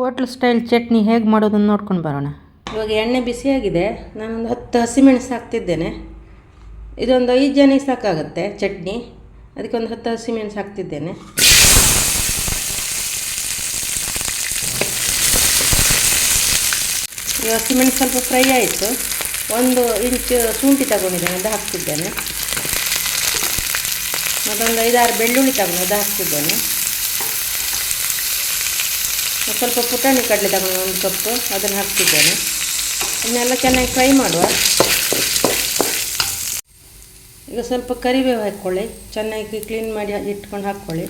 Hotel style chutney ಹೇಗೆ ಮಾಡೋದನ್ನು ನೋಡ್ಕೊಂಡು ಬರೋಣ. ಇವಾಗ ಎಣ್ಣೆ ಬಿಸಿಯಾಗಿದೆ. ನಾನೊಂದು ಹತ್ತು ಹಸಿಮೆಣಸು ಹಾಕ್ತಿದ್ದೇನೆ. ಇದೊಂದು ಐದು ಜನಕ್ಕೆ ಸಾಕಾಗುತ್ತೆ ಚಟ್ನಿ. ಅದಕ್ಕೆ ಒಂದು ಹತ್ತು ಹಸಿಮೆಣಸು ಹಾಕ್ತಿದ್ದೇನೆ. ಈ ಹಸಿಮೆಣಸು ಸ್ವಲ್ಪ ಫ್ರೈ ಆಯಿತು. ಒಂದು ಇಂಚು ಶುಂಠಿ ತಗೊಂಡಿದ್ದೇನೆ, ಅದು ಹಾಕ್ತಿದ್ದೇನೆ. ಮತ್ತೊಂದು ಐದಾರು ಬೆಳ್ಳುಳ್ಳಿ ತಗೊಂಡು ಅದು ಹಾಕ್ತಿದ್ದೇನೆ. ಸ್ವಲ್ಪ ಪುಟಾಣಿ ಕಡಲೆ ತಗೊಂಡು ಒಂದು ಕಪ್ಪು, ಅದನ್ನು ಹಾಕ್ತಿದ್ದೇನೆ. ಇದನ್ನೆಲ್ಲ ಚೆನ್ನಾಗಿ ಫ್ರೈ ಮಾಡುವ. ಈಗ ಸ್ವಲ್ಪ ಕರಿಬೇವು ಹಾಕ್ಕೊಳ್ಳಿ. ಚೆನ್ನಾಗಿ ಕ್ಲೀನ್ ಮಾಡಿ ಇಟ್ಕೊಂಡು ಹಾಕ್ಕೊಳ್ಳಿ.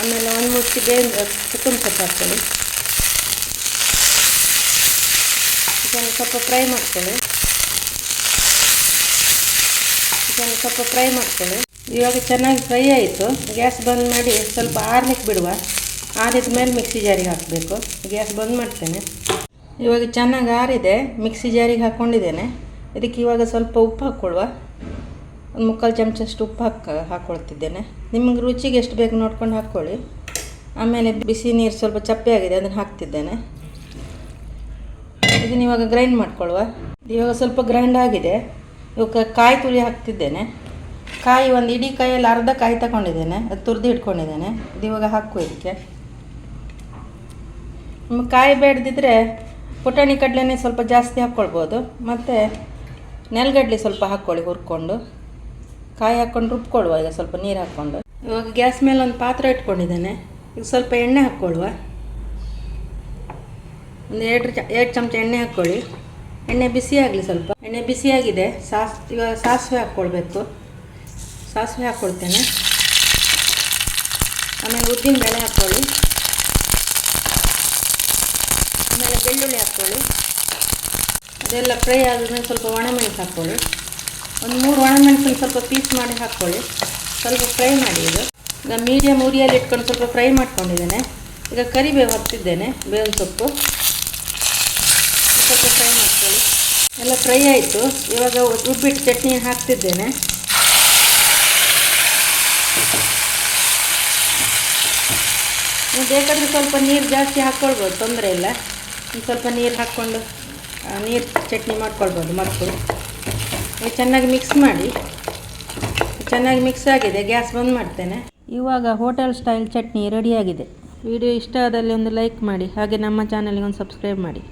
ಆಮೇಲೆ ಒಂದು ಮುಷ್ಟಿ ಬೇಂದ ಕುಟುಂಬ ಸೊಪ್ಪು ಹಾಕ್ಕೊಳ್ಳಿ. ಇದನ್ನು ಸ್ವಲ್ಪ ಫ್ರೈ ಮಾಡ್ಕೊಳ್ಳಿ. ಇದನ್ನು ಸ್ವಲ್ಪ ಫ್ರೈ ಮಾಡ್ಕೊಳ್ಳಿ. ಇವಾಗ ಚೆನ್ನಾಗಿ ಫ್ರೈ ಆಯಿತು. ಗ್ಯಾಸ್ ಬಂದ್ ಮಾಡಿ ಸ್ವಲ್ಪ ಆರ್ಲಿಕ್ಕೆ ಬಿಡುವ. ಆರಿದ ಮೇಲೆ ಮಿಕ್ಸಿ ಜಾರಿಗೆ ಹಾಕಬೇಕು. ಗ್ಯಾಸ್ ಬಂದ್ ಮಾಡ್ತೇನೆ. ಇವಾಗ ಚೆನ್ನಾಗಿ ಆರಿದೆ. ಮಿಕ್ಸಿ ಜಾರಿಗೆ ಹಾಕ್ಕೊಂಡಿದ್ದೇನೆ ಇದಕ್ಕೆ ಇವಾಗ ಸ್ವಲ್ಪ ಉಪ್ಪು ಹಾಕ್ಕೊಳ್ವ ಒಂದು ಮುಕ್ಕಾಲು ಚಮಚಷ್ಟು ಉಪ್ಪು ಹಾಕ ಹಾಕ್ಕೊಳ್ತಿದ್ದೇನೆ ನಿಮಗೆ ರುಚಿಗೆ ಎಷ್ಟು ಬೇಕು ನೋಡ್ಕೊಂಡು ಹಾಕ್ಕೊಳ್ಳಿ. ಆಮೇಲೆ ಬಿಸಿ ನೀರು ಸ್ವಲ್ಪ ಚಪ್ಪೆ ಆಗಿದೆ, ಅದನ್ನು ಹಾಕ್ತಿದ್ದೇನೆ. ಇದನ್ನ ಇವಾಗ ಗ್ರೈಂಡ್ ಮಾಡ್ಕೊಳ್ಳುವ. ಇವಾಗ ಸ್ವಲ್ಪ ಗ್ರೈಂಡ್ ಆಗಿದೆ. ಇವಾಗ ಕಾಯಿ ತುರಿ ಹಾಕ್ತಿದ್ದೇನೆ. ಕಾಯಿ ಒಂದು ಇಡೀ ಕಾಯಲ್ಲಿ ಅರ್ಧ ಕಾಯಿ ತಗೊಂಡಿದ್ದೇನೆ, ಅದು ತುರಿದು ಇಟ್ಕೊಂಡಿದ್ದೇನೆ. ಇದು ಇವಾಗ ಹಾಕು ಇದಕ್ಕೆ. ನಿಮಗೆ ಕಾಯಿ ಬೇಡದಿದ್ದರೆ ಪುಟಾಣಿ ಕಡಲೆನೇ ಸ್ವಲ್ಪ ಜಾಸ್ತಿ ಹಾಕ್ಕೊಳ್ಬೋದು. ಮತ್ತು ನೆಲಗಡ್ಲೆ ಸ್ವಲ್ಪ ಹಾಕ್ಕೊಳ್ಳಿ ಹುರ್ಕೊಂಡು. ಕಾಯಿ ಹಾಕ್ಕೊಂಡು ರುಬ್ಕೊಳ್ಳುವ, ಈಗ ಸ್ವಲ್ಪ ನೀರು ಹಾಕ್ಕೊಂಡು. ಇವಾಗ ಗ್ಯಾಸ್ ಮೇಲೆ ಒಂದು ಪಾತ್ರೆ ಇಟ್ಕೊಂಡಿದ್ದೇನೆ. ಈಗ ಸ್ವಲ್ಪ ಎಣ್ಣೆ ಹಾಕ್ಕೊಳ್ಳುವ. ಒಂದು ಎರಡು ಚ, ಎರಡು ಚಮಚ ಎಣ್ಣೆ ಹಾಕ್ಕೊಳ್ಳಿ. ಎಣ್ಣೆ ಬಿಸಿ ಆಗಲಿ ಸ್ವಲ್ಪ. ಎಣ್ಣೆ ಬಿಸಿಯಾಗಿದೆ. ಸಾಸ್, ಇವಾಗ ಸಾಸಿವೆ ಹಾಕ್ಕೊಳ್ಬೇಕು. ಸಾಸಿವೆ ಹಾಕ್ಕೊಳ್ತೇನೆ ಆಮೇಲೆ ಉದ್ದಿನ ಬೇಳೆ ಹಾಕ್ಕೊಳ್ಳಿ. ಆಮೇಲೆ ಬೆಳ್ಳುಳ್ಳಿ ಹಾಕ್ಕೊಳ್ಳಿ. ಅದೆಲ್ಲ ಫ್ರೈ ಆದ್ರೆ ಸ್ವಲ್ಪ ಒಣಮೆಣಸು ಹಾಕ್ಕೊಳ್ಳಿ. ಒಂದು ಮೂರು ಒಣಮೆಣಸನ್ನು ಸ್ವಲ್ಪ ಪೀಸ್ ಮಾಡಿ ಹಾಕ್ಕೊಳ್ಳಿ. ಸ್ವಲ್ಪ ಫ್ರೈ ಮಾಡಿ ಇದು ಈಗ ಮೀಡಿಯಮ್ ಉರಿಯಲ್ಲಿ ಇಟ್ಕೊಂಡು ಸ್ವಲ್ಪ ಫ್ರೈ ಮಾಡ್ಕೊಂಡಿದ್ದೇನೆ. ಈಗ ಕರಿಬೇವು ಹಾಕ್ತಿದ್ದೇನೆ ಬೇವಿನ ಸೊಪ್ಪು. ಸ್ವಲ್ಪ ಫ್ರೈ ಮಾಡ್ಕೊಳ್ಳಿ. ಎಲ್ಲ ಫ್ರೈ ಆಯಿತು. ಇವಾಗ ಉಬ್ಬಿಟ್ಟು ಚಟ್ನಿ ಹಾಕ್ತಿದ್ದೇನೆ. ನೀವು ಬೇಕಾದರೆ ಸ್ವಲ್ಪ ನೀರು ಜಾಸ್ತಿ ಹಾಕ್ಕೊಳ್ಬೋದು, ತೊಂದರೆ ಇಲ್ಲ. ಒಂದು ಸ್ವಲ್ಪ ನೀರು ಹಾಕ್ಕೊಂಡು ನೀರು ಚಟ್ನಿ ಮಾಡ್ಕೊಳ್ಬೋದು ಮಕ್ಕಳು. ನೀವು ಚೆನ್ನಾಗಿ ಮಿಕ್ಸ್ ಮಾಡಿ. ಚೆನ್ನಾಗಿ ಮಿಕ್ಸ್ ಆಗಿದೆ, ಗ್ಯಾಸ್ ಬಂದ್ ಮಾಡ್ತೇನೆ. ಇವಾಗ ಹೋಟೆಲ್ ಸ್ಟೈಲ್ ಚಟ್ನಿ ರೆಡಿಯಾಗಿದೆ ವಿಡಿಯೋ ಇಷ್ಟ ಆದಲ್ಲಿ ಒಂದು ಲೈಕ್ ಮಾಡಿ, ಹಾಗೆ ನಮ್ಮ ಚಾನಲ್ಗೆ ಒಂದು ಸಬ್ಸ್ಕ್ರೈಬ್ ಮಾಡಿ.